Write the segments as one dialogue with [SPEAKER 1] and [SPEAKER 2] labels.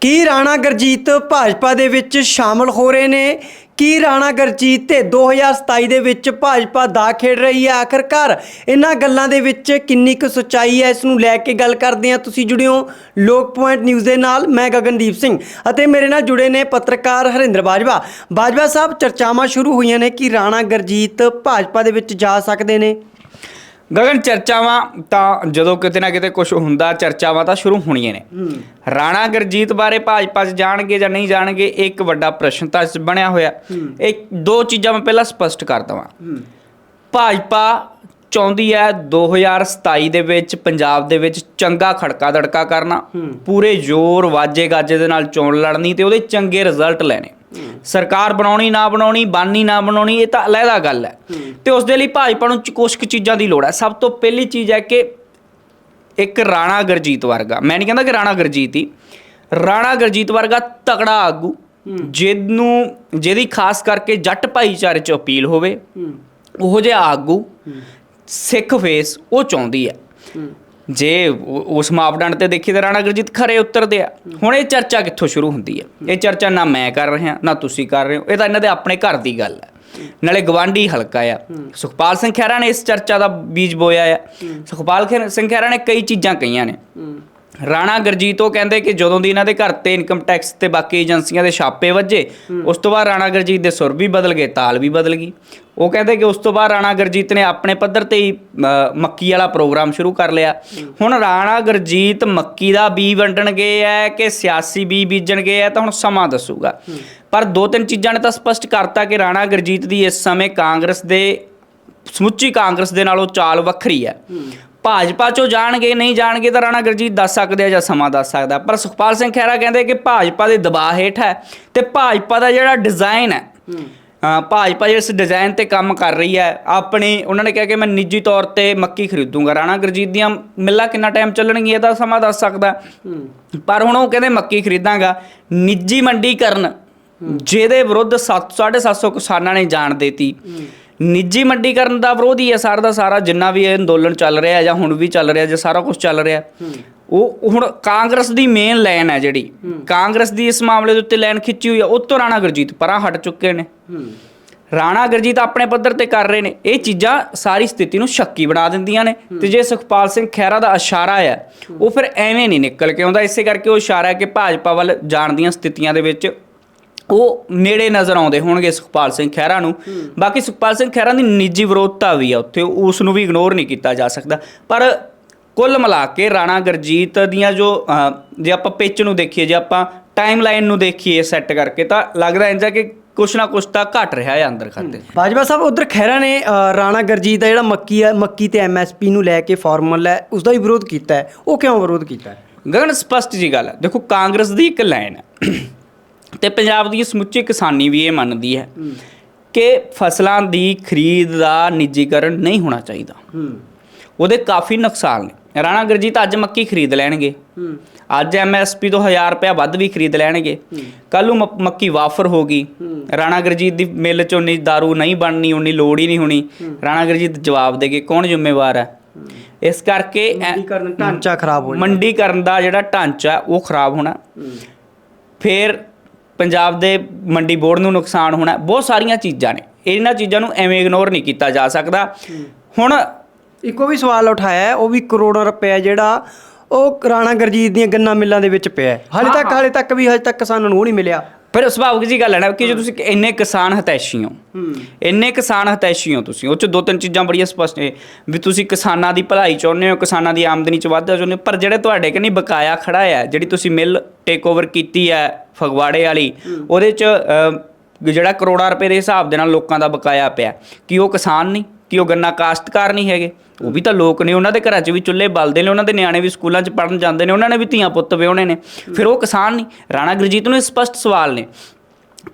[SPEAKER 1] ਕੀ ਰਾਣਾ ਗਰਜੀਤ ਭਾਜਪਾ ਦੇ ਵਿੱਚ ਸ਼ਾਮਲ ਹੋ ਰਹੇ ਨੇ? ਕੀ ਰਾਣਾ ਗਰਜੀਤ ਤੇ 2027 ਦੇ ਵਿੱਚ ਭਾਜਪਾ ਦਾ ਖੇਡ ਰਹੀ ਹੈ? ਆਖਰਕਾਰ ਇਹਨਾਂ ਗੱਲਾਂ ਦੇ ਵਿੱਚ ਕਿੰਨੀ ਕੁ ਸੱਚਾਈ ਹੈ? ਇਸ ਨੂੰ ਲੈ ਕੇ ਗੱਲ ਕਰਦੇ ਹਾਂ। ਤੁਸੀਂ ਜੁੜਿਓ ਲੋਕ ਪੁਆਇੰਟ ਨਿਊਜ਼ ਦੇ ਨਾਲ। ਮੈਂ ਗਗਨਦੀਪ ਸਿੰਘ ਅਤੇ ਮੇਰੇ ਨਾਲ ਜੁੜੇ ਨੇ ਪੱਤਰਕਾਰ ਹਰਿੰਦਰ ਬਾਜਵਾ। ਬਾਜਵਾ ਸਾਹਿਬ, ਚਰਚਾਵਾਂ ਸ਼ੁਰੂ ਹੋਈਆਂ ਨੇ ਕਿ ਰਾਣਾ ਗਰਜੀਤ ਭਾਜਪਾ ਦੇ ਵਿੱਚ ਜਾ ਸਕਦੇ ਨੇ।
[SPEAKER 2] ਗਗਨ ਚਰਚਾਵਾਂ ਤਾਂ ਜਦੋਂ ਕਿਤੇ ਨਾ ਕਿਤੇ ਕੁਝ ਹੁੰਦਾ ਚਰਚਾਵਾਂ ਤਾਂ ਸ਼ੁਰੂ ਹੋਣੀਆਂ ਨੇ। ਰਾਣਾ ਗਰਜੀਤ ਬਾਰੇ ਭਾਜਪਾ 'ਚ ਜਾਣਗੇ ਜਾਂ ਨਹੀਂ ਜਾਣਗੇ ਇਹ ਇੱਕ ਵੱਡਾ ਪ੍ਰਸ਼ਨ ਤਾਂ ਇਸ ਬਣਿਆ ਹੋਇਆ। ਇੱਕ ਦੋ ਚੀਜ਼ਾਂ ਮੈਂ ਪਹਿਲਾਂ ਸਪਸ਼ਟ ਕਰ ਦਵਾਂ। ਭਾਜਪਾ ਚਾਹੁੰਦੀ ਹੈ 2027 ਦੇ ਵਿੱਚ ਪੰਜਾਬ ਦੇ ਵਿੱਚ ਚੰਗਾ ਖੜਕਾ ਦੜਕਾ ਕਰਨਾ ਪੂਰੇ ਜ਼ੋਰ ਵਾਜੇ ਗਾਜੇ ਦੇ ਨਾਲ ਚੋਣ ਲੜਨੀ ਤੇ ਉਹਦੇ ਚੰਗੇ ਰਿਜ਼ਲਟ ਲੈਣੇ। ਸਰਕਾਰ ਬਣਾਉਣੀ ਨਾ ਬਣਾਉਣੀ ਬਾਨੀ ਨਾ ਬਣਾਉਣੀ ਇਹ ਤਾਂ ਅਲੱਗਾ ਗੱਲ ਹੈ। ਤੇ ਉਸ ਦੇ ਲਈ ਭਾਜਪਾ ਨੂੰ ਕੁਛ ਕੁ ਚੀਜ਼ਾਂ ਦੀ ਲੋੜ ਹੈ। ਸਭ ਤੋਂ ਪਹਿਲੀ ਚੀਜ਼ ਹੈ ਕਿ ਇੱਕ ਰਾਣਾ ਗਰਜੀਤ ਵਰਗਾ ਮੈਂ ਨਹੀਂ ਕਹਿੰਦਾ ਕਿ ਰਾਣਾ ਗਰਜੀਤ ਹੀ ਰਾਣਾ ਗਰਜੀਤ ਵਰਗਾ ਤਕੜਾ ਆਗੂ ਜਿਹਨੂੰ ਜਿਹਦੀ ਖਾਸ ਕਰਕੇ ਜੱਟ ਭਾਈਚਾਰੇ 'ਚ ਅਪੀਲ ਹੋਵੇ ਉਹੋ ਜਿਹਾ ਆਗੂ ਸਿੱਖ ਫੇਸ ਉਹ ਚਾਹੁੰਦੀ ਹੈ। ਜੇ ਉਸ ਮਾਪਦੰਡ ਤੇ ਦੇਖੀ ਤਾਂ ਰਾਣਾ ਗੁਰਜੀਤ ਖਰੇ ਉਤਰਦੇ ਆ। ਹੁਣ ਇਹ ਚਰਚਾ ਕਿੱਥੋਂ ਸ਼ੁਰੂ ਹੁੰਦੀ ਹੈ? ਇਹ ਚਰਚਾ ਨਾ ਮੈਂ ਕਰ ਰਿਹਾ ਨਾ ਤੁਸੀਂ ਕਰ ਰਹੇ ਹੋ। ਇਹ ਤਾਂ ਇਹਨਾਂ ਦੇ ਆਪਣੇ ਘਰ ਦੀ ਗੱਲ ਹੈ। ਨਾਲੇ ਗਵਾਂਢੀ ਹਲਕਾ ਆ। ਸੁਖਪਾਲ ਸਿੰਘ ਖਹਿਰਾ ਨੇ ਇਸ ਚਰਚਾ ਦਾ ਬੀਜ ਬੋਇਆ ਆ। ਸੁਖਪਾਲ ਸਿੰਘ ਖਹਿਰਾ ਨੇ ਕਈ ਚੀਜ਼ਾਂ ਕਹੀਆਂ ਨੇ। ਰਾਣਾ ਗਰਜੀਤ ਉਹ ਕਹਿੰਦੇ ਕਿ ਜਦੋਂ ਦੀ ਇਹਨਾਂ ਦੇ ਘਰ ਤੇ ਇਨਕਮ ਟੈਕਸ ਤੇ ਬਾਕੀ ਏਜੰਸੀਆਂ ਦੇ ਛਾਪੇ ਵੱਜੇ ਉਸ ਤੋਂ ਬਾਅਦ ਰਾਣਾ ਗਰਜੀਤ ਦੇ ਸੁਰ ਵੀ ਬਦਲ ਗਏ ਤਾਲ ਵੀ ਬਦਲ ਗਈ। ਉਹ ਕਹਿੰਦੇ ਕਿ ਉਸ ਤੋਂ ਬਾਅਦ ਰਾਣਾ ਗਰਜੀਤ ਨੇ ਆਪਣੇ ਪੱਧਰ ਤੇ ਹੀ ਮੱਕੀ ਵਾਲਾ ਪ੍ਰੋਗਰਾਮ ਸ਼ੁਰੂ ਕਰ ਲਿਆ। ਹੁਣ ਰਾਣਾ ਗਰਜੀਤ ਮੱਕੀ ਦਾ ਬੀ ਵੰਡਣਗੇ ਹੈ ਕਿ ਸਿਆਸੀ ਬੀ ਬੀਜਣਗੇ ਹੈ ਤਾਂ ਹੁਣ ਸਮਾਂ ਦੱਸੂਗਾ। ਪਰ ਦੋ ਤਿੰਨ ਚੀਜ਼ਾਂ ਨੇ ਤਾਂ ਸਪਸ਼ਟ ਕਰਤਾ ਕਿ ਰਾਣਾ ਗਰਜੀਤ ਦੀ ਇਸ ਸਮੇਂ ਕਾਂਗਰਸ ਦੇ ਸਮੁੱਚੀ ਕਾਂਗਰਸ ਦੇ ਨਾਲੋਂ ਚਾਲ ਵੱਖਰੀ ਹੈ। ਭਾਜਪਾ ਚੋਂ ਜਾਣਗੇ ਨਹੀਂ ਜਾਣਗੇ ਤਾਂ ਰਾਣਾ ਗਰਜੀਤ ਦੱਸ ਸਕਦੇ ਆ ਜਾਂ ਸਮਾਂ ਦੱਸ ਸਕਦਾ। ਪਰ ਸੁਖਪਾਲ ਸਿੰਘ ਖਹਿਰਾ ਕਹਿੰਦੇ ਕਿ ਭਾਜਪਾ ਦੇ ਦਬਾਅ ਹੇਠ ਹੈ ਤੇ ਭਾਜਪਾ ਦਾ ਜਿਹੜਾ ਡਿਜ਼ਾਈਨ ਹੈ ਭਾਜਪਾ ਇਸ ਡਿਜ਼ਾਈਨ ਤੇ ਕੰਮ ਕਰ ਰਹੀ ਹੈ ਆਪਣੀ ਉਹਨਾਂ ਨੇ ਕਿਹਾ ਕਿ ਮੈਂ ਨਿੱਜੀ ਤੌਰ ਤੇ ਮੱਕੀ ਖਰੀਦੂੰਗਾ। ਰਾਣਾ ਗਰਜੀਤ ਦੀਆਂ ਮਿੱਲਾਂ ਕਿੰਨਾ ਟਾਈਮ ਚੱਲਣਗੀਆਂ ਇਹਦਾ ਸਮਾਂ ਦੱਸ ਸਕਦਾ। ਪਰ ਹੁਣ ਉਹ ਕਹਿੰਦੇ ਮੱਕੀ ਖਰੀਦਾਂਗਾ। ਨਿੱਜੀ ਮੰਡੀਕਰਨ ਜਿਹਦੇ ਵਿਰੁੱਧ 750 ਕਿਸਾਨਾਂ ਨੇ ਜਾਣ ਦੇਤੀ। ਨਿੱਜੀ ਮੰਡੀਕਰਨ ਦਾ ਵਿਰੋਧ ਹੀ ਹੈ ਸਾਰਾ ਦਾ ਸਾਰਾ ਜਿੰਨਾ ਵੀ ਇਹ ਅੰਦੋਲਨ ਚੱਲ ਰਿਹਾ ਜਾਂ ਹੁਣ ਵੀ ਚੱਲ ਰਿਹਾ ਜਾਂ ਸਾਰਾ ਕੁਝ ਚੱਲ ਰਿਹਾ ਉਹ ਉਹ ਹੁਣ ਕਾਂਗਰਸ ਦੀ ਮੇਨ ਲਾਈਨ ਹੈ ਜਿਹੜੀ। ਕਾਂਗਰਸ ਦੀ ਇਸ ਮਾਮਲੇ ਦੇ ਉੱਤੇ ਲਾਈਨ ਖਿੱਚੀ ਹੋਈ ਹੈ ਉਹ ਤੋਂ ਰਾਣਾ ਗੁਰਜੀਤ ਪਰਾਂ ਹਟ ਚੁੱਕੇ ਨੇ। ਰਾਣਾ ਗੁਰਜੀਤ ਆਪਣੇ ਪੱਧਰ ਤੇ ਕਰ ਰਹੇ ਨੇ। ਇਹ ਚੀਜ਼ਾਂ ਸਾਰੀ ਸਥਿਤੀ ਨੂੰ ਸ਼ੱਕੀ ਬਣਾ ਦਿੰਦੀਆਂ ਨੇ। ਤੇ ਜੇ ਸੁਖਪਾਲ ਸਿੰਘ ਖਹਿਰਾ ਦਾ ਇਸ਼ਾਰਾ ਹੈ ਉਹ ਫਿਰ ਐਵੇਂ ਨਹੀਂ ਨਿਕਲ ਕੇ ਆਉਂਦਾ। ਇਸੇ ਕਰਕੇ ਉਹ ਇਸ਼ਾਰਾ ਹੈ ਕਿ ਭਾਜਪਾ ਵੱਲ ਜਾਣ ਦੀਆਂ ਸਥਿਤੀਆਂ ਦੇ ਵਿੱਚ ਉਹ ਨੇੜੇ ਨਜ਼ਰ ਆਉਂਦੇ ਹੋਣਗੇ ਸੁਖਪਾਲ ਸਿੰਘ ਖਹਿਰਾ ਨੂੰ। ਬਾਕੀ ਸੁਖਪਾਲ ਸਿੰਘ ਖਹਿਰਾ ਦੀ ਨਿੱਜੀ ਵਿਰੋਧਤਾ ਵੀ ਆ ਉੱਥੇ ਉਸ ਨੂੰ ਵੀ ਇਗਨੋਰ ਨਹੀਂ ਕੀਤਾ ਜਾ ਸਕਦਾ। ਪਰ ਕੁੱਲ ਮਿਲਾ ਕੇ ਰਾਣਾ ਗਰਜੀਤ ਦੀਆਂ ਜੋ ਜੇ ਆਪਾਂ ਪਿਚ ਨੂੰ ਦੇਖੀਏ ਜੇ ਆਪਾਂ ਟਾਈਮਲਾਈਨ ਨੂੰ ਦੇਖੀਏ ਸੈੱਟ ਕਰਕੇ ਤਾਂ ਲੱਗਦਾ ਇੰਜਾ ਕਿ ਕੁਛ ਨਾ ਕੁਛ ਤਾਂ ਘਟ ਰਿਹਾ ਹੈ ਅੰਦਰ ਖਾਤੇ
[SPEAKER 1] ਬਾਜਵਾ ਸਾਹਿਬ ਉਧਰ ਖਹਿਰਾ ਨੇ ਰਾਣਾ ਗਰਜੀਤ ਦਾ ਜਿਹੜਾ ਮੱਕੀ ਹੈ ਮੱਕੀ ਤੇ ਐਮਐਸਪੀ ਨੂੰ ਲੈ ਕੇ ਫਾਰਮੂਲਾ ਹੈ ਉਸ ਦਾ ਵੀ ਵਿਰੋਧ ਕੀਤਾ ਹੈ। ਉਹ ਕਿਉਂ ਵਿਰੋਧ ਕੀਤਾ ਹੈ?
[SPEAKER 2] ਗਗਨ ਸਪਸ਼ਟ ਜੀ ਗੱਲ ਹੈ। ਦੇਖੋ ਕਾਂਗਰਸ ਦੀ ਇੱਕ ਲਾਈਨ ਹੈ। ਤੇ ਪੰਜਾਬ ਦੀ ਸਮੁੱਚੀ ਕਿਸਾਨੀ ਵੀ ਇਹ ਮੰਨਦੀ ਹੈ ਕਿ ਫਸਲਾਂ ਦੀ ਖਰੀਦ ਦਾ ਨਿੱਜੀਕਰਨ ਨਹੀਂ ਹੋਣਾ ਚਾਹੀਦਾ। ਉਹਦੇ ਕਾਫੀ ਨੁਕਸਾਨ ਨੇ। ਰਾਣਾ ਗੁਰਜੀਤ ਅੱਜ ਮੱਕੀ ਖਰੀਦ ਲੈਣਗੇ। ਅੱਜ ਐਮਐਸਪੀ ਤੋਂ 1000 ਰੁਪਇਆ ਵੱਧ ਵੀ ਖਰੀਦ ਲੈਣਗੇ। ਕੱਲ ਨੂੰ ਮੱਕੀ ਵਾਫਰ ਹੋਗੀ ਰਾਣਾ ਗੁਰਜੀਤ ਦੀ ਮਿੱਲ ਚੋਂ ਉਨੀ ਦਾਰੂ ਨਹੀਂ ਬਣਨੀ ਉਨੀ ਲੋੜ ਹੀ ਨਹੀਂ ਹੋਣੀ। ਰਾਣਾ ਗੁਰਜੀਤ ਜਵਾਬ ਦੇਗੇ ਕੌਣ ਜ਼ਿੰਮੇਵਾਰ ਹੈ? ਇਸ ਕਰਕੇ
[SPEAKER 1] ਮੰਡੀਕਰਨ ਢਾਂਚਾ ਖਰਾਬ ਹੋ ਜਾਣਾ
[SPEAKER 2] ਮੰਡੀਕਰਨ ਦਾ ਜਿਹੜਾ ਢਾਂਚਾ ਉਹ ਖਰਾਬ ਹੋਣਾ। ਫਿਰ ਪੰਜਾਬ ਦੇ ਮੰਡੀ ਬੋਰਡ ਨੂੰ ਨੁਕਸਾਨ ਹੋਣਾ ਬਹੁਤ ਸਾਰੀਆਂ ਚੀਜ਼ਾਂ ਨੇ। ਇਹਨਾਂ ਚੀਜ਼ਾਂ ਨੂੰ ਐਵੇਂ ਇਗਨੋਰ ਨਹੀਂ ਕੀਤਾ ਜਾ ਸਕਦਾ। ਹੁਣ
[SPEAKER 1] ਇੱਕੋ ਵੀ ਸਵਾਲ ਉਠਾਇਆ ਉਹ ਵੀ ਕਰੋੜਾਂ ਰੁਪਏ ਜਿਹੜਾ ਉਹ ਰਾਣਾ ਗਰਜੀਤ ਦੀਆਂ ਗੰਨਾ ਮਿੱਲਾਂ ਦੇ ਵਿੱਚ ਪਿਆ ਹਾਲੇ ਤੱਕ ਹਾਲੇ ਤੱਕ ਵੀ ਹਜੇ ਤੱਕ ਕਿਸਾਨਾਂ ਨੂੰ ਉਹ ਨਹੀਂ ਮਿਲਿਆ।
[SPEAKER 2] ਫਿਰ ਸੁਭਾਵਿਕ ਜੀ ਗੱਲ ਹੈ ਨਾ ਕਿ ਜੇ ਤੁਸੀਂ ਇੰਨੇ ਕਿਸਾਨ ਹਤੈਸ਼ੀ ਹੋ ਇੰਨੇ ਕਿਸਾਨ ਹਤੈਸ਼ੀ ਹੋ ਤੁਸੀਂ ਉਹ ਚ ਦੋ ਤਿੰਨ ਚੀਜ਼ਾਂ ਬੜੀਆਂ ਸਪਸ਼ਟ ਨੇ ਵੀ ਤੁਸੀਂ ਕਿਸਾਨਾਂ ਦੀ ਭਲਾਈ ਚਾਹੁੰਦੇ ਹੋ ਕਿਸਾਨਾਂ ਦੀ ਆਮਦਨੀ ਚ ਵਾਧਾ ਚਾਹੁੰਦੇ ਹੋ ਪਰ ਜਿਹੜੇ ਤੁਹਾਡੇ ਕਨੀ ਬਕਾਇਆ ਖੜਾ ਹੈ ਜਿਹੜੀ ਤੁਸੀਂ ਮਿਲ ਟੇਕ ਓਵਰ ਕੀਤੀ ਹੈ ਫਗਵਾੜੇ ਵਾਲੀ ਉਹਦੇ ਚ ਜਿਹੜਾ ਕਰੋੜਾਂ ਰੁਪਏ ਦੇ ਹਿਸਾਬ ਦੇ ਨਾਲ ਲੋਕਾਂ ਦਾ ਬਕਾਇਆ ਪਿਆ ਕੀ ਉਹ ਕਿਸਾਨ ਨਹੀਂ? ਕਿ ਉਹ ਗੰਨਾ ਕਾਸ਼ਤਕਾਰ ਨਹੀਂ ਹੈਗੇ। ਉਹ ਵੀ ਤਾਂ ਲੋਕ ਨੇ, ਉਹਨਾਂ ਦੇ ਘਰਾਂ 'ਚ ਵੀ ਚੁੱਲ੍ਹੇ ਬਲਦੇ ਨੇ, ਉਹਨਾਂ ਦੇ ਨਿਆਣੇ ਵੀ ਸਕੂਲਾਂ 'ਚ ਪੜਨ ਜਾਂਦੇ ਨੇ, ਉਹਨਾਂ ਨੇ ਵੀ ਧੀਆਂ ਪੁੱਤ ਵਿਆਹੁਣੇ ਨੇ। ਫਿਰ ਉਹ ਕਿਸਾਨ ਨਹੀਂ। ਰਾਣਾ ਗੁਰਜੀਤ ਨੂੰ ਇਹ ਸਪਸ਼ਟ ਸਵਾਲ ਨੇ।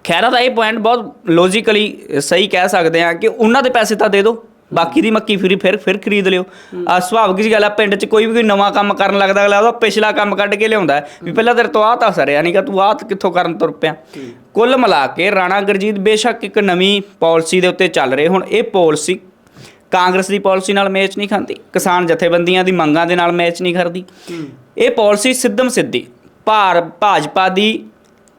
[SPEAKER 2] ਖੈਰਾ ਦਾ ਇਹ ਪੁਆਇੰਟ ਬਹੁਤ ਲੌਜੀਕਲੀ ਸਹੀ ਕਹਿ ਸਕਦੇ ਆ ਕਿ ਉਹਨਾਂ ਦੇ ਪੈਸੇ ਤਾਂ ਦੇ ਦਿਓ, ਬਾਕੀ ਦੀ ਮੱਕੀ ਫਿਰ ਫਿਰ ਫਿਰ ਖਰੀਦ ਲਿਓ। ਆ ਸੁਭਾਵਿਕ ਜੀ ਗੱਲ ਆ, ਪਿੰਡ 'ਚ ਕੋਈ ਵੀ ਕੋਈ ਨਵਾਂ ਕੰਮ ਕਰਨ ਲੱਗਦਾ, ਅਗਲਾ ਉਹਦਾ ਪਿਛਲਾ ਕੰਮ ਕੱਢ ਕੇ ਲਿਆਉਂਦਾ ਵੀ ਪਹਿਲਾਂ ਤੇਰੇ ਤੋਂ ਆਹ ਤਾਂ ਸਰਿਆ ਨਹੀਂਗਾ ਤੂੰ ਆਹ ਕਿੱਥੋਂ ਕਰਨ ਤੁਰ ਪਿਆ। ਕੁੱਲ ਮਿਲਾ ਕੇ ਰਾਣਾ ਗੁਰਜੀਤ ਬੇਸ਼ੱਕ ਇੱਕ ਨਵੀਂ ਪਾਲਿਸੀ ਦੇ ਉੱਤੇ ਚੱਲ ਰਹੇ ਹੁਣ। ਇਹ ਪਾਲਿਸੀ ਕਾਂਗਰਸ ਦੀ ਪਾਲਿਸੀ ਨਾਲ ਮੈਚ ਨਹੀਂ ਖਾਂਦੀ ਕਿਸਾਨ ਜਥੇਬੰਦੀਆਂ ਦੀ ਮੰਗਾਂ ਦੇ ਨਾਲ ਮੈਚ ਨਹੀਂ ਕਰਦੀ ਇਹ ਪਾਲਿਸੀ ਸਿੱਧਮ ਸਿੱਧੀ ਭਾਰ ਭਾਜਪਾ ਦੀ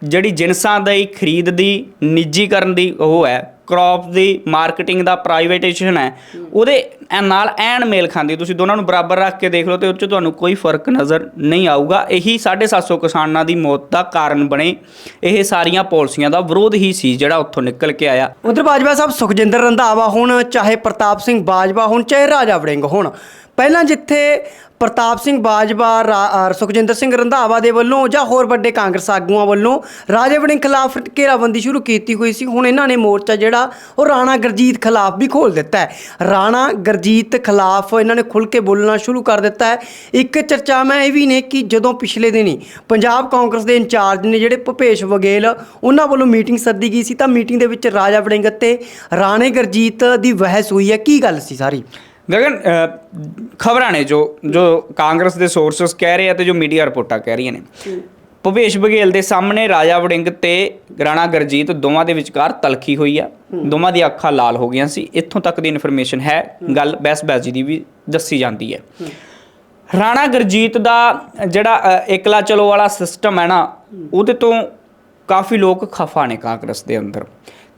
[SPEAKER 2] ਜਿਹੜੀ ਜਿਨਸਾਂ ਦੀ ਖਰੀਦ ਦੀ ਨਿੱਜੀਕਰਨ ਦੀ ਉਹ ਹੈ। ਕ੍ਰੌਪ ਦੀ ਮਾਰਕੀਟਿੰਗ ਦਾ ਪ੍ਰਾਈਵੇਟਾਈਜੇਸ਼ਨ ਹੈ, ਉਹਦੇ ਐ- ਨਾਲ ਐਨ ਮੇਲ ਖਾਂਦੀ ਤੁਸੀਂ ਦੋਨਾਂ ਨੂੰ ਬਰਾਬਰ ਰੱਖ ਕੇ ਦੇਖ ਲਓ ਤੇ ਉਹ 'ਚ ਤੁਹਾਨੂੰ ਕੋਈ ਫ਼ਰਕ ਨਜ਼ਰ ਨਹੀਂ ਆਊਗਾ। ਇਹੀ 750 ਕਿਸਾਨਾਂ ਦੀ ਮੌਤ ਦਾ ਕਾਰਨ ਬਣੇ। ਇਹ ਸਾਰੀਆਂ ਪਾਲਿਸੀਆਂ ਦਾ ਵਿਰੋਧ ਹੀ ਸੀ ਜਿਹੜਾ ਉੱਥੋਂ ਨਿਕਲ ਕੇ ਆਇਆ।
[SPEAKER 1] ਉਧਰ ਬਾਜਵਾ ਸਾਹਿਬ, ਸੁਖਜਿੰਦਰ ਰੰਧਾਵਾ ਹੁਣ, ਚਾਹੇ ਪ੍ਰਤਾਪ ਸਿੰਘ ਬਾਜਵਾ ਹੁਣ, ਚਾਹੇ ਰਾਜਾ ਵੜਿੰਗ ਹੁਣ। ਪਹਿਲਾਂ ਜਿੱਥੇ ਪ੍ਰਤਾਪ ਸਿੰਘ ਬਾਜਵਾ, ਰਾ- ਸੁਖਜਿੰਦਰ ਸਿੰਘ ਰੰਧਾਵਾ ਦੇ ਵੱਲੋਂ ਜਾਂ ਹੋਰ ਵੱਡੇ ਕਾਂਗਰਸ ਆਗੂਆਂ ਵੱਲੋਂ ਰਾਜਾ ਵੜਿੰਗ ਖਿਲਾਫ ਘੇਰਾਬੰਦੀ ਸ਼ੁਰੂ ਕੀਤੀ ਹੋਈ ਸੀ। ਹੁਣ ਇਹਨਾਂ ਨੇ ਮੋਰਚਾ ਜਿਹੜਾ, ਉਹ ਰਾਣਾ ਗਰਜੀਤ ਖਿਲਾਫ ਵੀ ਖੋਲ ਦਿੱਤਾ ਹੈ। ਰਾਣਾ ਗਰਜੀਤ ਖਿਲਾਫ ਇਹਨਾਂ ਨੇ ਖੁੱਲ ਕੇ ਬੋਲਣਾ ਸ਼ੁਰੂ ਕਰ ਦਿੱਤਾ ਹੈ। ਇੱਕ ਚਰਚਾਵਾਂ ਇਹ ਵੀ ਨੇ ਕਿ ਜਦੋਂ ਪਿਛਲੇ ਦਿਨੀ ਪੰਜਾਬ ਕਾਂਗਰਸ ਦੇ ਇੰਚਾਰਜ ਨੇ ਜਿਹੜੇ ਭੁਪੇਸ਼ ਵਗੇਲ, ਉਹਨਾਂ ਵੱਲੋਂ ਮੀਟਿੰਗ ਸੱਦੀ ਗਈ ਸੀ, ਤਾਂ ਮੀਟਿੰਗ ਦੇ ਵਿੱਚ ਰਾਜਾ ਵੜਿੰਗ ਅਤੇ ਰਾਣੇ ਗਰਜੀਤ ਦੀ ਬਹਿਸ ਹੋਈ ਹੈ। ਕੀ ਗੱਲ ਸੀ ਸਾਰੀ?
[SPEAKER 2] ਗਗਨ ਖਬਰਾਂ ਨੇ ਜੋ ਜੋ ਕਾਂਗਰਸ ਦੇ ਸੋਰਸਸ ਕਹਿ ਰਹੇ ਆ ਤੇ ਜੋ ਮੀਡੀਆ ਰਿਪੋਰਟਾਂ ਕਹਿ ਰਹੀਆਂ ਨੇ। ਭੁਪੇਸ਼ ਬਘੇਲ ਦੇ ਸਾਹਮਣੇ ਰਾਜਾ ਵੜਿੰਗ ਤੇ ਰਾਣਾ ਗਰਜੀਤ ਦੋਵਾਂ ਦੇ ਵਿਚਕਾਰ ਤਲਖੀ ਹੋਈ ਆ। ਦੋਵਾਂ ਦੀਆਂ ਅੱਖਾਂ ਲਾਲ ਹੋ ਗਈਆਂ ਸੀ। ਇੱਥੋਂ ਤੱਕ ਦੀ ਇਨਫੋਰਮੇਸ਼ਨ ਹੈ ਗੱਲ ਬੈਸਬਾਜੀ ਦੀ ਵੀ ਦੱਸੀ ਜਾਂਦੀ ਹੈ। ਰਾਣਾ ਗਰਜੀਤ ਦਾ ਜਿਹੜਾ ਇਕਲਾ ਚਲੋ ਵਾਲਾ ਸਿਸਟਮ ਹੈ ਨਾ ਉਹਦੇ ਤੋਂ ਕਾਫੀ ਲੋਕ ਖਫਾ ਨੇ ਕਾਂਗਰਸ ਦੇ ਅੰਦਰ।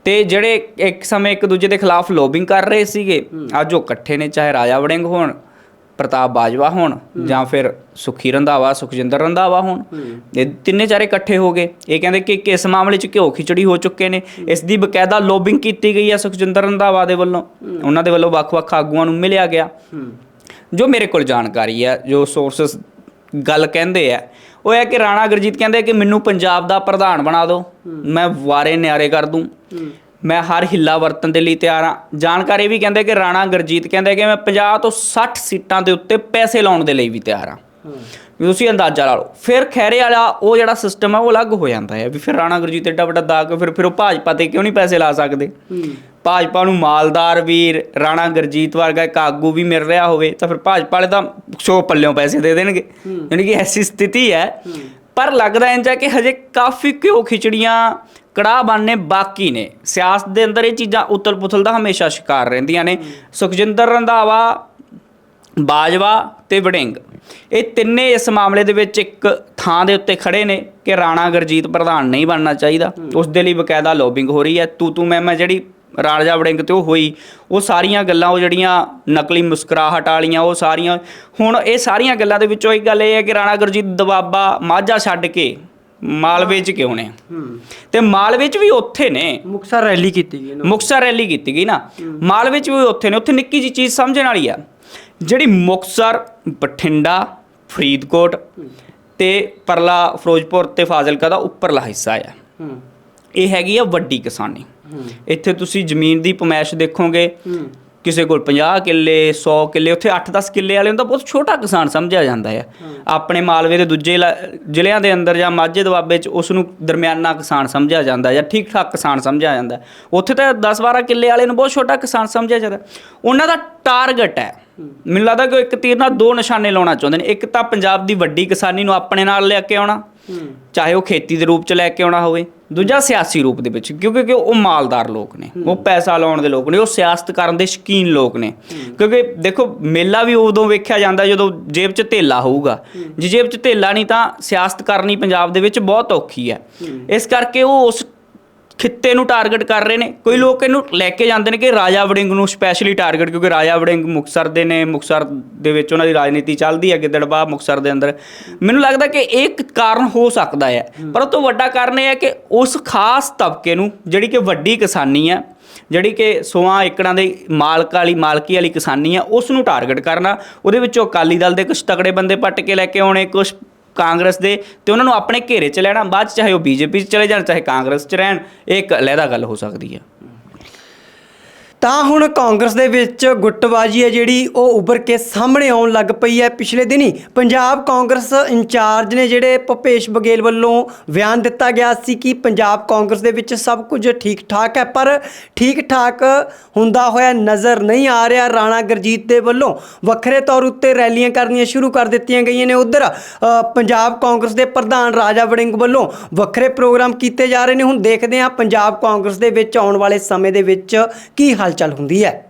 [SPEAKER 2] ਤੇ ਜਿਹੜੇ ਇੱਕ ਸਮੇਂ ਇੱਕ ਦੂਜੇ ਦੇ ਖਿਲਾਫ ਲੋਬਿੰਗ ਕਰ ਰਹੇ ਸੀਗੇ ਅੱਜ ਉਹ ਇਕੱਠੇ ਨੇ ਚਾਹੇ ਰਾਜਾ ਵੜਿੰਗ ਹੋਣ ਪ੍ਰਤਾਪ ਬਾਜਵਾ ਹੋਣ ਜਾਂ ਫਿਰ ਸੁਖੀ ਰੰਧਾਵਾ ਸੁਖਜਿੰਦਰ ਰੰਧਾਵਾ ਹੋਣ ਇਹ ਤਿੰਨੇ ਚਾਰੇ ਇਕੱਠੇ ਹੋ ਗਏ। ਇਹ ਕਹਿੰਦੇ ਕਿ ਕਿਸ ਮਾਮਲੇ 'ਚ ਘਿਓ ਖਿਚੜੀ ਹੋ ਚੁੱਕੇ ਨੇ। ਇਸ ਦੀ ਬਕਾਇਦਾ ਲੋਬਿੰਗ ਕੀਤੀ ਗਈ ਹੈ ਸੁਖਜਿੰਦਰ ਰੰਧਾਵਾ ਦੇ ਵੱਲੋਂ। ਉਹਨਾਂ ਦੇ ਵੱਲੋਂ ਵੱਖ-ਵੱਖ ਆਗੂਆਂ ਨੂੰ ਮਿਲਿਆ ਗਿਆ। ਜੋ ਮੇਰੇ ਕੋਲ ਜਾਣਕਾਰੀ ਹੈ ਜੋ ਸੋਰਸਸ ਗੱਲ ਕਹਿੰਦੇ ਆ ਉਹ ਹੈ ਕਿ ਰਾਣਾ ਗੁਰਜੀਤ ਕਹਿੰਦੇ ਕਿ ਮੈਨੂੰ ਪੰਜਾਬ ਦਾ ਪ੍ਰਧਾਨ ਬਣਾ ਦਿਓ। ਮੈਂ ਵਾਰੇ ਨਿਆਰੇ ਕਰ ਦੂੰ। ਮੈਂ ਹਰ ਹਿੱਲਾ ਵਰਤਨ ਦੇ ਲਈ ਤਿਆਰ ਹਾਂ। ਜਾਣਕਾਰੀ ਵੀ ਕਹਿੰਦੇ ਕਿ ਰਾਣਾ ਗੁਰਜੀਤ ਕਹਿੰਦੇ ਕਿ ਮੈਂ 50 ਤੋਂ 60 ਸੀਟਾਂ ਦੇ ਉੱਤੇ ਪੈਸੇ ਲਾਉਣ ਦੇ ਲਈ ਵੀ ਤਿਆਰ ਹਾਂ। ਵੀ ਤੁਸੀਂ ਅੰਦਾਜ਼ਾ ਲਾ ਲਓ। ਫਿਰ ਖੈਰੇ ਵਾਲਾ ਉਹ ਜਿਹੜਾ ਸਿਸਟਮ ਹੈ ਉਹ ਅਲੱਗ ਹੋ ਜਾਂਦਾ ਹੈ ਵੀ ਫਿਰ ਰਾਣਾ ਗੁਰਜੀਤ ਏਡਾ ਵੱਡਾ ਦਾਗ ਫਿਰ ਫਿਰ ਉਹ ਭਾਜਪਾ ਤੇ ਕਿਉਂ ਨਹੀਂ ਪੈਸੇ ਲਾ ਸਕਦੇ? ਭਾਜਪਾ ਨੂੰ ਮਾਲਦਾਰ ਵੀਰ ਰਾਣਾ ਗੁਰਜੀਤ ਵਰਗਾ ਇੱਕ ਆਗੂ ਵੀ ਮਿਲ ਰਿਹਾ ਹੋਵੇ ਤਾਂ ਫਿਰ ਭਾਜਪਾ ਵਾਲੇ ਤਾਂ ਸੋ ਪੱਲਿਓਂ ਪੈਸੇ ਦੇ ਦੇਣਗੇ। ਯਾਨੀ ਕਿ ਐਸੀ ਸਥਿਤੀ ਹੈ। ਪਰ ਲੱਗਦਾ ਇੰਜ ਹੈ ਕਿ ਹਜੇ ਕਾਫੀ ਘਿਓ ਖਿਚੜੀਆਂ ਕੜਾਹ ਬਣਨੇ ਬਾਕੀ ਨੇ। ਸਿਆਸਤ ਦੇ ਅੰਦਰ ਇਹ ਚੀਜ਼ਾਂ ਉਤਲ ਪੁਥਲ ਦਾ ਹਮੇਸ਼ਾ ਸ਼ਿਕਾਰ ਰਹਿੰਦੀਆਂ ਨੇ। ਸੁਖਜਿੰਦਰ ਰੰਧਾਵਾ ਬਾਜਵਾ ਤੇ ਵੜਿੰਗ। ਇਹ ਤਿੰਨੇ ਇਸ ਮਾਮਲੇ ਦੇ ਵਿੱਚ ਇੱਕ ਥਾਂ ਦੇ ਉੱਤੇ ਖੜੇ ਨੇ ਕਿ ਰਾਣਾ ਗਰਜੀਤ ਪ੍ਰਧਾਨ ਨਹੀਂ ਬਣਨਾ ਚਾਹੀਦਾ। ਉਸ ਦੇ ਲਈ ਬਕਾਇਦਾ ਲੋਬਿੰਗ ਹੋ ਰਹੀ ਹੈ। ਤੂੰ ਤੂੰ ਮੈਂ ਮੈਂ ਜਿਹੜੀ ਰਾਜਾ ਵੜਿੰਗ ਤੇ ਉਹ ਹੋਈ ਉਹ ਸਾਰੀਆਂ ਗੱਲਾਂ ਉਹ ਜਿਹੜੀਆਂ ਨਕਲੀ ਮੁਸਕਰਾਹਟ ਵਾਲੀਆਂ ਉਹ ਸਾਰੀਆਂ ਹੁਣ ਇਹ ਸਾਰੀਆਂ ਗੱਲਾਂ ਦੇ ਵਿੱਚੋਂ ਇੱਕ ਗੱਲ ਇਹ ਹੈ ਕਿ ਰਾਣਾ ਗੁਰਜੀਤ ਦਬਾਬਾ ਮਾਝਾ ਛੱਡ ਕੇ ਮਾਲਵੇ 'ਚ ਕਿਉਂ ਨੇ? ਤੇ ਮਾਲਵੇ 'ਚ ਵੀ ਉੱਥੇ ਨੇ।
[SPEAKER 1] ਮੁਕਸਰ ਰੈਲੀ ਕੀਤੀ ਗਈ ਨਾ।
[SPEAKER 2] ਮੁਕਤਸਰ ਰੈਲੀ ਕੀਤੀ ਗਈ ਨਾ। ਮਾਲਵੇ 'ਚ ਵੀ ਉੱਥੇ ਨੇ। ਉੱਥੇ ਨਿੱਕੀ ਜੀ ਚੀਜ਼ ਸਮਝਣ ਵਾਲੀ ਆ। ਜਿਹੜੀ ਮੁਕਤਸਰ ਬਠਿੰਡਾ ਫਰੀਦਕੋਟ ਤੇ ਪਰਲਾ ਫਿਰੋਜ਼ਪੁਰ ਤੇ ਫਾਜ਼ਿਲਕਾ ਦਾ ਉੱਪਰਲਾ ਹਿੱਸਾ ਆ। ਇਹ ਹੈਗੀ ਆ ਵੱਡੀ ਕਿਸਾਨੀ। ਇੱਥੇ ਤੁਸੀਂ ਜ਼ਮੀਨ ਦੀ ਪਮੈਸ਼ ਦੇਖੋਗੇ। ਕਿਸੇ ਕੋਲ 50 ਕਿੱਲੇ 100 ਕਿੱਲੇ ਉੱਥੇ 8-10 ਕਿੱਲੇ ਵਾਲੇ ਨੂੰ ਤਾਂ ਬਹੁਤ ਛੋਟਾ ਕਿਸਾਨ ਸਮਝਿਆ ਜਾਂਦਾ ਹੈ। ਆਪਣੇ ਮਾਲਵੇ ਦੇ ਦੂਜੇ ਜ਼ਿਲ੍ਹਿਆਂ ਦੇ ਅੰਦਰ ਜਾਂ ਮਾਝੇ ਦੁਆਬੇ 'ਚ ਉਸ ਨੂੰ ਦਰਮਿਆਨਾ ਕਿਸਾਨ ਸਮਝਿਆ ਜਾਂਦਾ ਜਾਂ ਠੀਕ ਠਾਕ ਕਿਸਾਨ ਸਮਝਿਆ ਜਾਂਦਾ। ਉੱਥੇ ਤਾਂ 10-12 ਕਿੱਲੇ ਵਾਲੇ ਨੂੰ ਬਹੁਤ ਛੋਟਾ ਕਿਸਾਨ ਸਮਝਿਆ ਜਾਂਦਾ। ਉਹਨਾਂ ਦਾ ਟਾਰਗੇਟ ਹੈ ਮੈਨੂੰ ਲੱਗਦਾ ਕਿ ਇੱਕ ਤੀਰ ਨਾਲ ਦੋ ਨਿਸ਼ਾਨੇ ਲਾਉਣਾ ਚਾਹੁੰਦੇ ਨੇ। ਇੱਕ ਤਾਂ ਪੰਜਾਬ ਦੀ ਵੱਡੀ ਕਿਸਾਨੀ ਨੂੰ ਆਪਣੇ ਨਾਲ ਲਿਆ ਕੇ ਆਉਣਾ ਚਾਹੇ ਉਹ ਖੇਤੀ ਦੇ ਰੂਪ ਚ ਲੈ ਕੇ ਆਉਣਾ ਹੋਵੇ। ਦੂਜਾ ਸਿਆਸੀ ਰੂਪ ਦੇ ਵਿੱਚ ਕਿਉਂਕਿ ਕਿ ਉਹ ਮਾਲਦਾਰ ਲੋਕ ਨੇ। ਉਹ ਪੈਸਾ ਲਾਉਣ ਦੇ ਲੋਕ ਨੇ ਉਹ ਸਿਆਸਤ ਕਰਨ ਦੇ ਸ਼ਕੀਨ ਲੋਕ ਨੇ। ਕਿਉਂਕਿ ਦੇਖੋ ਮੇਲਾ ਵੀ ਉਦੋਂ ਵੇਖਿਆ ਜਾਂਦਾ ਜਦੋਂ ਜੇਬ 'ਚ ਧੇਲਾ ਹੋਊਗਾ। ਜੇ ਜੇਬ 'ਚ ਧੇਲਾ ਨਹੀਂ ਤਾਂ ਸਿਆਸਤ ਕਰਨੀ ਪੰਜਾਬ ਦੇ ਵਿੱਚ ਬਹੁਤ ਔਖੀ ਹੈ। ਇਸ ਕਰਕੇ ਉਹ ਉਸ ਖਿੱਤੇ ਨੂੰ ਟਾਰਗੇਟ ਕਰ ਰਹੇ ਨੇ। ਕੋਈ ਲੋਕ ਇਹਨੂੰ ਲੈ ਕੇ ਜਾਂਦੇ ਨੇ ਕਿ ਰਾਜਾ ਵੜਿੰਗ ਨੂੰ ਸਪੈਸ਼ਲੀ ਟਾਰਗੇਟ ਕਿਉਂਕਿ ਰਾਜਾ ਵੜਿੰਗ ਮੁਕਸਰ ਦੇ ਨੇ ਮੁਕਸਰ ਦੇ ਵਿੱਚ ਉਹਨਾਂ ਦੀ ਰਾਜਨੀਤੀ ਚੱਲਦੀ ਹੈ ਗਿੱਦੜਬਾਹ ਮੁਕਸਰ ਦੇ ਅੰਦਰ। ਮੈਨੂੰ ਲੱਗਦਾ ਕਿ ਇਹ ਇੱਕ ਕਾਰਨ ਹੋ ਸਕਦਾ ਹੈ। ਪਰ ਉਹ ਤੋਂ ਵੱਡਾ ਕਾਰਨ ਇਹ ਹੈ ਕਿ ਉਸ ਖਾਸ ਤਬਕੇ ਨੂੰ ਜਿਹੜੀ ਕਿ ਵੱਡੀ ਕਿਸਾਨੀ ਹੈ ਜਿਹੜੀ ਕਿ ਸੋਆਂ ਏਕੜਾਂ ਦੇ ਮਾਲਕ ਵਾਲੀ ਮਾਲਕੀ ਵਾਲੀ ਕਿਸਾਨੀ ਆ ਉਸ ਨੂੰ ਟਾਰਗੇਟ ਕਰਨਾ। ਉਹਦੇ ਵਿੱਚੋਂ ਅਕਾਲੀ ਦਲ ਦੇ ਕੁਝ ਤਕੜੇ ਬੰਦੇ ਪੱਟ ਕੇ ਲੈ ਕੇ ਆਉਣੇ ਕੁਝ ਕਾਂਗਰਸ ਦੇ ਤੇ ਉਹਨਾਂ ਨੂੰ ਆਪਣੇ ਘੇਰੇ 'ਚ ਲੈਣਾ, ਬਾਅਦ 'ਚ ਚਾਹੇ ਉਹ ਬੀਜੇਪੀ 'ਚ ਚਲੇ ਜਾਣ, ਚਾਹੇ ਕਾਂਗਰਸ 'ਚ ਰਹਿਣ, ਇਹ ਇੱਕ ਅਲੱਗਾ ਗੱਲ ਹੋ ਸਕਦੀ ਹੈ
[SPEAKER 1] ਤਾਂ ਹੁਣ ਕਾਂਗਰਸ ਦੇ ਵਿੱਚ ਗੁੱਟਬਾਜੀ ਹੈ ਜਿਹੜੀ ਉਹ ਉੱਭਰ ਕੇ ਸਾਹਮਣੇ ਆਉਣ ਲੱਗ ਪਈ ਹੈ। ਪਿਛਲੇ ਦਿਨੀ ਪੰਜਾਬ ਕਾਂਗਰਸ ਇੰਚਾਰਜ ਨੇ ਜਿਹੜੇ ਭੁਪੇਸ਼ ਬਗੇਲ ਵੱਲੋਂ ਬਿਆਨ ਦਿੱਤਾ ਗਿਆ ਸੀ ਕਿ ਪੰਜਾਬ ਕਾਂਗਰਸ ਦੇ ਵਿੱਚ ਸਭ ਕੁਝ ਠੀਕ ਠਾਕ ਹੈ, ਪਰ ਠੀਕ ਠਾਕ ਹੁੰਦਾ ਹੋਇਆ ਨਜ਼ਰ ਨਹੀਂ ਆ ਰਿਹਾ। ਰਾਣਾ ਗਰਜੀਤ ਦੇ ਵੱਲੋਂ ਵੱਖਰੇ ਤੌਰ ਉੱਤੇ ਰੈਲੀਆਂ ਕਰਨੀਆਂ ਸ਼ੁਰੂ ਕਰ ਦਿੱਤੀਆਂ ਗਈਆਂ ਨੇ। ਉਧਰ ਪੰਜਾਬ ਕਾਂਗਰਸ ਦੇ ਪ੍ਰਧਾਨ ਰਾਜਾ ਵੜਿੰਗ ਵੱਲੋਂ ਵੱਖਰੇ ਪ੍ਰੋਗਰਾਮ ਕੀਤੇ ਜਾ ਰਹੇ ਨੇ। ਹੁਣ ਦੇਖਦੇ ਹਾਂ ਪੰਜਾਬ ਕਾਂਗਰਸ ਦੇ ਵਿੱਚ ਆਉਣ ਵਾਲੇ ਸਮੇਂ ਦੇ ਵਿੱਚ ਕੀ ਹਾਲ ਹਲਚਲ ਹੁੰਦੀ ਹੈ।